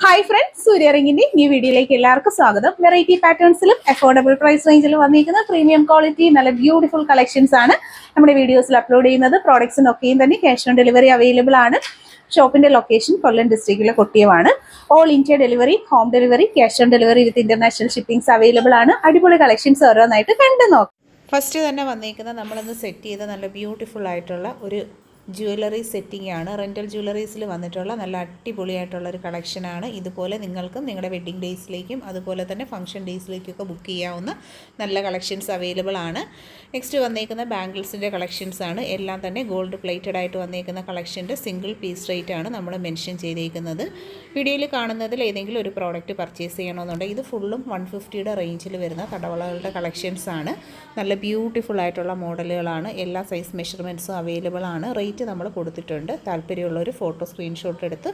Hi friends സൂര്യ റിംഗിന്റെ ഈ വീഡിയോയിലേക്ക് എല്ലാവർക്കും സ്വാഗതം. വെറൈറ്റി പാറ്റേൺസിലും അഫോർഡബിൾ പ്രൈസ് റേഞ്ചിലും വന്നിരിക്കുന്ന പ്രീമിയം ക്വാളിറ്റി നല്ല ബ്യൂട്ടിഫുൾ കളക്ഷൻസ് ആണ് നമ്മുടെ വീഡിയോസിൽ അപ്ലോഡ് ചെയ്യുന്നത്. പ്രോഡക്ട്സിനൊക്കെയും തന്നെ ക്യാഷ് ഓൺ ഡെലിവറി അവൈലബിൾ ആണ്. ഷോപ്പിന്റെ ലൊക്കേഷൻ കൊല്ലം ഡിസ്ട്രിക്റ്റിലെ കൊട്ടിയമാണ്. All India delivery home delivery cash on delivery with international shippings available ആണ്. അടിപൊളി കളക്ഷൻസ് ഓരോന്നായിട്ട് കണ്ടു നോക്കാം. ഫസ്റ്റ് തന്നെ വന്നിരിക്കുന്നത് നമ്മളിന്ന് സെറ്റ് ചെയ്ത നല്ല ബ്യൂട്ടിഫുൾ ആയിട്ടുള്ള ഒരു ജ്വല്ലറി സെറ്റിംഗ് ആണ് റെന്റൽ ജ്വല്ലറീസിൽ വന്നിട്ടുള്ള നല്ല അടിപൊളിയായിട്ടുള്ള ഒരു കളക്ഷനാണ്. ഇതുപോലെ നിങ്ങൾക്കും നിങ്ങളുടെ വെഡ്ഡിങ് ഡേയ്സിലേക്കും അതുപോലെ തന്നെ ഫംഗ്ഷൻ ഡേയ്സിലേക്കൊക്കെ ബുക്ക് ചെയ്യാവുന്ന നല്ല കളക്ഷൻസ് അവൈലബിൾ ആണ് നെക്സ്റ്റ് വന്നേക്കുന്ന ബാംഗിൾസിന്റെ കളക്ഷൻസ് ആണ് എല്ലാം തന്നെ ഗോൾഡ് പ്ലേറ്റഡ് ആയിട്ട് വന്നേക്കുന്ന കളക്ഷന്റെ സിംഗിൾ പീസ് റേറ്റ് ആണ് നമ്മൾ മെൻഷൻ ചെയ്തേക്കുന്നത്. വീഡിയോയിൽ കാണുന്നതിൽ ഏതെങ്കിലും ഒരു പ്രോഡക്റ്റ് പർച്ചേസ് ചെയ്യണമെന്നുണ്ടെങ്കിൽ ഇത് ഫുള്ളും വൺ ഫിഫ്റ്റിയുടെ റേഞ്ചിൽ വരുന്ന കടവളകളുടെ കളക്ഷൻസ് ആണ് നല്ല ബ്യൂട്ടിഫുൾ ആയിട്ടുള്ള മോഡലുകളാണ്. എല്ലാ സൈസ് മെഷർമെന്റ്സും അവൈലബിൾ ആണ് റേറ്റ് നമ്മൾ കൊടുത്തിട്ടുണ്ട്. താല്പര്യമുള്ളൊരു ഫോട്ടോ സ്ക്രീൻഷോട്ട് എടുത്ത്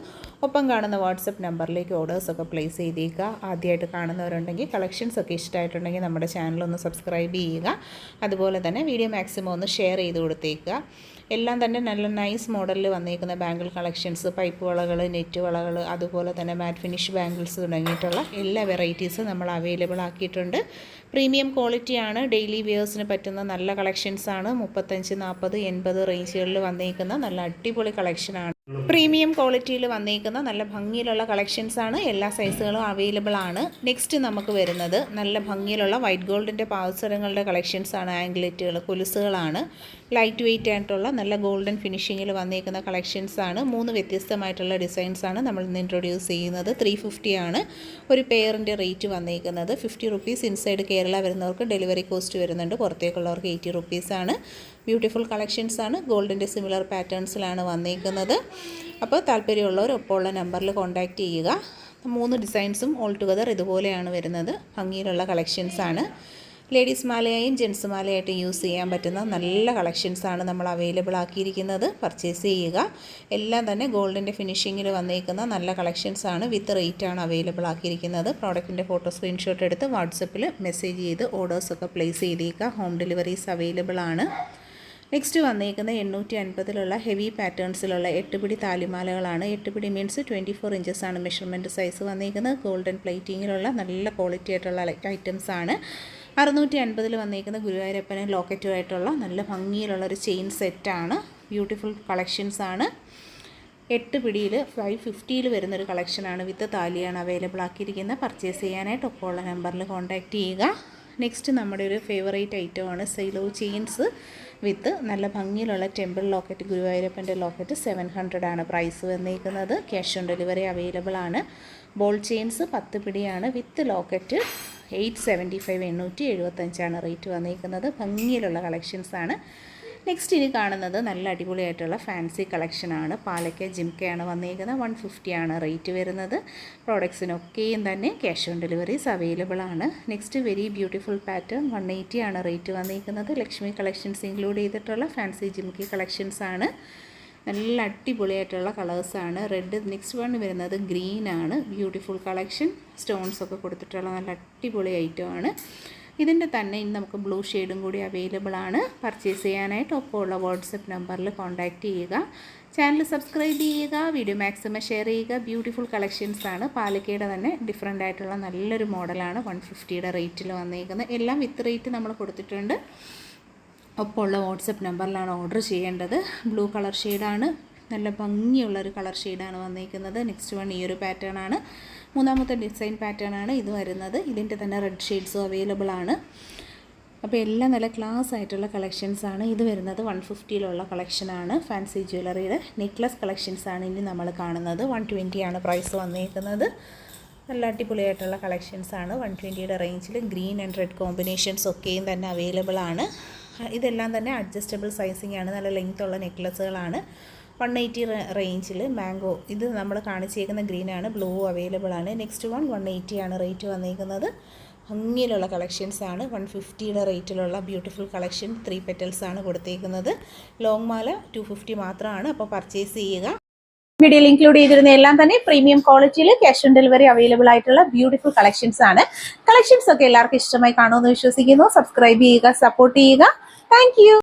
ഒപ്പം കാണുന്ന വാട്സപ്പ് നമ്പറിലേക്ക് ഓർഡേഴ്സൊക്കെ പ്ലേസ് ചെയ്തേക്കുക. ആദ്യമായിട്ട് കാണുന്നവരുണ്ടെങ്കിൽ കളക്ഷൻസ് ഒക്കെ ഇഷ്ടമായിട്ടുണ്ടെങ്കിൽ നമ്മുടെ ചാനൽ ഒന്ന് സബ്സ്ക്രൈബ് ചെയ്യുക. അതുപോലെ തന്നെ വീഡിയോ മാക്സിമം ഒന്ന് ഷെയർ ചെയ്ത് കൊടുത്തേക്കുക. എല്ലാം തന്നെ നല്ല നൈസ് മോഡലിൽ വന്നേക്കുന്ന ബാംഗിൾ കളക്ഷൻസ് പൈപ്പ് വളകൾ നെറ്റ് വളകൾ അതുപോലെ തന്നെ മാറ്റ് ഫിനിഷ് ബാംഗിൾസ് തുടങ്ങിയിട്ടുള്ള എല്ലാ വെറൈറ്റീസും നമ്മൾ അവൈലബിൾ ആക്കിയിട്ടുണ്ട്. പ്രീമിയം ക്വാളിറ്റിയാണ് ഡെയിലി വിയേഴ്സിന് പറ്റുന്ന നല്ല കളക്ഷൻസാണ് മുപ്പത്തഞ്ച് നാൽപ്പത് എൺപത് റേഞ്ചുകളിൽ വന്നേക്കുന്ന നല്ല അടിപൊളി കളക്ഷനാണ് പ്രീമിയം ക്വാളിറ്റിയിൽ വന്നേക്കുന്ന നല്ല ഭംഗിയിലുള്ള കളക്ഷൻസ് ആണ്. എല്ലാ സൈസുകളും അവൈലബിൾ ആണ്. നെക്സ്റ്റ് നമുക്ക് വരുന്നത് നല്ല ഭംഗിയിലുള്ള വൈറ്റ് ഗോൾഡിന്റെ പാവസരങ്ങളുടെ കളക്ഷൻസ് ആണ് ആംഗ്ലറ്റുകൾ കൊലുസുകളാണ് ലൈറ്റ് വെയിറ്റ് ആയിട്ടുള്ള നല്ല ഗോൾഡൻ ഫിനിഷിങ്ങിൽ വന്നിരിക്കുന്ന കളക്ഷൻസ് ആണ്. മൂന്ന് വ്യത്യസ്തമായിട്ടുള്ള ഡിസൈൻസ് ആണ് നമ്മൾ ഇന്ന് ഇൻട്രൊഡ്യൂസ് ചെയ്യുന്നത്. ത്രീ ആണ് ഒരു പെയറിന്റെ റേറ്റ് വന്നിരിക്കുന്നത് ഫിഫ്റ്റി റുപ്പീസ് ഇൻസൈഡ് കേരള വരുന്നവർക്ക് ഡെലിവറി കോസ്റ്റ് വരുന്നുണ്ട്. പുറത്തേക്കുള്ളവർക്ക് എയ്റ്റി റുപ്പീസാണ് ബ്യൂട്ടിഫുൾ കളക്ഷൻസ് ആണ്. ഗോൾഡിന്റെ സിമിലർ പാറ്റേൺസിലാണ് വന്നിരിക്കുന്നത് അപ്പോൾ താല്പര്യമുള്ളവർ ഒപ്പം ഉള്ള നമ്പറിൽ കോൺടാക്റ്റ് ചെയ്യുക. മൂന്ന് ഡിസൈൻസും ഓൾ ടുഗദർ ഇതുപോലെയാണ് വരുന്നത്. ഭംഗിയിലുള്ള കളക്ഷൻസാണ് ലേഡീസ് മാലയായും ജെൻസ് മാലയായിട്ടും യൂസ് ചെയ്യാൻ പറ്റുന്ന നല്ല കളക്ഷൻസാണ് നമ്മൾ അവൈലബിൾ ആക്കിയിരിക്കുന്നത്. പർച്ചേസ് ചെയ്യുക. എല്ലാം തന്നെ ഗോൾഡിന്റെ ഫിനിഷിങ്ങിൽ വന്നേക്കുന്ന നല്ല കളക്ഷൻസാണ് വിത്ത് റേറ്റ് ആണ് അവൈലബിൾ ആക്കിയിരിക്കുന്നത്. പ്രോഡക്റ്റിന്റെ ഫോട്ടോ സ്ക്രീൻഷോട്ട് എടുത്ത് വാട്സപ്പിൽ മെസ്സേജ് ചെയ്ത് ഓർഡേഴ്സൊക്കെ പ്ലേസ് ചെയ്തേക്കുക. ഹോം ഡെലിവറീസ് അവൈലബിൾ ആണ്. നെക്സ്റ്റ് വന്നേക്കുന്ന എണ്ണൂറ്റി അൻപതിലുള്ള ഹെവി പാറ്റേൺസിലുള്ള എട്ടുപിടി താലിമാലകളാണ്. എട്ടുപിടി മീൻസ് ട്വന്റി ഫോർ ആണ് മെഷർമെന്റ് സൈസ് വന്നേക്കുന്നത്. ഗോൾഡൻ പ്ലേറ്റിങ്ങിലുള്ള നല്ല ക്വാളിറ്റി ആയിട്ടുള്ള ഐറ്റംസ് ആണ്. അറുന്നൂറ്റി അൻപതിൽ വന്നിരിക്കുന്ന ഗുരുവായൂരപ്പനും ലോക്കറ്റുമായിട്ടുള്ള നല്ല ഭംഗിയിലുള്ള ഒരു ചെയിൻ സെറ്റാണ്. ബ്യൂട്ടിഫുൾ കളക്ഷൻസ് ആണ്. എട്ട് പിടിയിൽ ഫൈവ് ഫിഫ്റ്റിയിൽ വരുന്നൊരു കളക്ഷനാണ് വിത്ത് താലിയാണ് അവൈലബിൾ ആക്കിയിരിക്കുന്നത്. പർച്ചേസ് ചെയ്യാനായിട്ട് ഒപ്പം ഉള്ള നമ്പറിൽ കോൺടാക്റ്റ് ചെയ്യുക. നെക്സ്റ്റ് നമ്മുടെ ഒരു ഫേവറേറ്റ് ഐറ്റമാണ് സെയിലോ ചെയിൻസ് വിത്ത് നല്ല ഭംഗിയിലുള്ള ടെമ്പിൾ ലോക്കറ്റ് ഗുരുവായൂരപ്പന്റെ ലോക്കറ്റ് സെവൻ ഹൺഡ്രഡ് ആണ് പ്രൈസ് വന്നിരിക്കുന്നത് ക്യാഷ് ഓൺ ഡെലിവറി അവൈലബിൾ ആണ്. ബോൾ ചെയിൻസ് പത്ത് പിടിയാണ്. With locket eight seventy five എണ്ണൂറ്റി എഴുപത്തഞ്ചാണ് റേറ്റ് വന്നിരിക്കുന്നത്. ഭംഗിയിലുള്ള കളക്ഷൻസാണ് നെക്സ്റ്റ് ഇനി കാണുന്നത് നല്ല അടിപൊളിയായിട്ടുള്ള ഫാൻസി കളക്ഷനാണ് പാലക്ക ജിംക്കയാണ് വന്നിരിക്കുന്നത്. വൺ ഫിഫ്റ്റിയാണ് റേറ്റ് വരുന്നത്. പ്രോഡക്ട്സിനൊക്കെയും തന്നെ ക്യാഷ് ഓൺ ഡെലിവറീസ് അവൈലബിൾ ആണ്. Next very beautiful pattern one എയ്റ്റിയാണ് rate വന്നിരിക്കുന്നത്. ലക്ഷ്മി കളക്ഷൻസ് ഇൻക്ലൂഡ് ചെയ്തിട്ടുള്ള ഫാൻസി ജിംക്കി കളക്ഷൻസാണ് നല്ല അടിപൊളിയായിട്ടുള്ള കളേഴ്സാണ്. റെഡ് നെക്സ്റ്റ് വൺ വരുന്നത് ഗ്രീൻ ആണ്. ബ്യൂട്ടിഫുൾ കളക്ഷൻ സ്റ്റോൺസ് ഒക്കെ കൊടുത്തിട്ടുള്ള നല്ല അടിപൊളി ഐറ്റമാണ് ഇതിന്റെ തന്നെ ഇന്ന് നമുക്ക് ബ്ലൂ ഷെയ്ഡും കൂടി അവൈലബിൾ ആണ്. പർച്ചേസ് ചെയ്യാനായിട്ട് ഒപ്പമുള്ള വാട്സപ്പ് നമ്പറിൽ കോൺടാക്റ്റ് ചെയ്യുക. ചാനൽ സബ്സ്ക്രൈബ് ചെയ്യുക. വീഡിയോ മാക്സിമം ഷെയർ ചെയ്യുക. ബ്യൂട്ടിഫുൾ കളക്ഷൻസ് ആണ്. പാലക്കയുടെ തന്നെ ഡിഫറെന്റ് ആയിട്ടുള്ള നല്ലൊരു മോഡലാണ് വൺ ഫിഫ്റ്റിയുടെ റേറ്റിൽ വന്നേക്കുന്നത്. എല്ലാം വിത്ത് റേറ്റ് നമ്മൾ കൊടുത്തിട്ടുണ്ട്. ഒപ്പമുള്ള വാട്സപ്പ് നമ്പറിലാണ് ഓർഡർ ചെയ്യേണ്ടത്. ബ്ലൂ കളർ ഷെയ്ഡാണ്. നല്ല ഭംഗിയുള്ളൊരു കളർ ഷെയ്ഡാണ് വന്നിരിക്കുന്നത്. നെക്സ്റ്റ് വൺ ഈ ഒരു പാറ്റേൺ ആണ്. മൂന്നാമത്തെ ഡിസൈൻ പാറ്റേൺ ആണ് ഇത് വരുന്നത്. ഇതിന്റെ തന്നെ റെഡ് ഷെയ്ഡ്സും അവൈലബിൾ ആണ്. അപ്പോൾ എല്ലാം നല്ല ക്ലാസ് ആയിട്ടുള്ള കളക്ഷൻസ് ആണ്. ഇത് വരുന്നത് വൺ ഫിഫ്റ്റിയിലുള്ള കളക്ഷനാണ് ഫാൻസി ജ്വല്ലറിയുടെ നെക്ലസ് കളക്ഷൻസ് ആണ് ഇനി നമ്മൾ കാണുന്നത്. വൺ ആണ് പ്രൈസ് വന്നിരിക്കുന്നത്. നല്ല അടിപൊളിയായിട്ടുള്ള കളക്ഷൻസ് ആണ്. വൺ ട്വന്റിയുടെ റേഞ്ചിൽ ഗ്രീൻ ആൻഡ് റെഡ് കോമ്പിനേഷൻസ് ഒക്കെയും തന്നെ അവൈലബിൾ ആണ്. ഇതെല്ലാം തന്നെ അഡ്ജസ്റ്റബിൾ സൈസിങ് ആണ്. നല്ല ലെങ്ത് ഉള്ള നെക്ലസുകളാണ് വൺ എയ്റ്റി റേഞ്ചിൽ മാംഗോ ഇത് നമ്മൾ കാണിച്ചേക്കുന്ന ഗ്രീനാണ് ബ്ലൂ അവൈലബിൾ ആണ്. നെക്സ്റ്റ് വൺ വൺ ആണ് റേറ്റ് വന്നിരിക്കുന്നത് ഭംഗിയിലുള്ള കളക്ഷൻസ് ആണ്. വൺ ഫിഫ്റ്റിയുടെ റേറ്റിലുള്ള ബ്യൂട്ടിഫുൾ കളക്ഷൻ ത്രീ പെറ്റൽസ് ആണ് കൊടുത്തേക്കുന്നത്. ലോങ് മാല ടു ഫിഫ്റ്റി മാത്രമാണ്. അപ്പോൾ പർച്ചേസ് ചെയ്യുക. വീഡിയോയിൽ ഇൻക്ലൂഡ് ചെയ്തിരുന്ന എല്ലാം തന്നെ പ്രീമിയം ക്വാളിറ്റിയിൽ ക്യാഷ് ഓൺ ഡെലിവറി അവൈലബിൾ ആയിട്ടുള്ള ബ്യൂട്ടിഫുൾ കളക്ഷൻസ് ആണ്. കളക്ഷൻസ് ഒക്കെ എല്ലാവർക്കും ഇഷ്ടമായി കാണുമെന്ന് വിശ്വസിക്കുന്നു. സബ്സ്ക്രൈബ് ചെയ്യുക സപ്പോർട്ട് ചെയ്യുക. Thank you.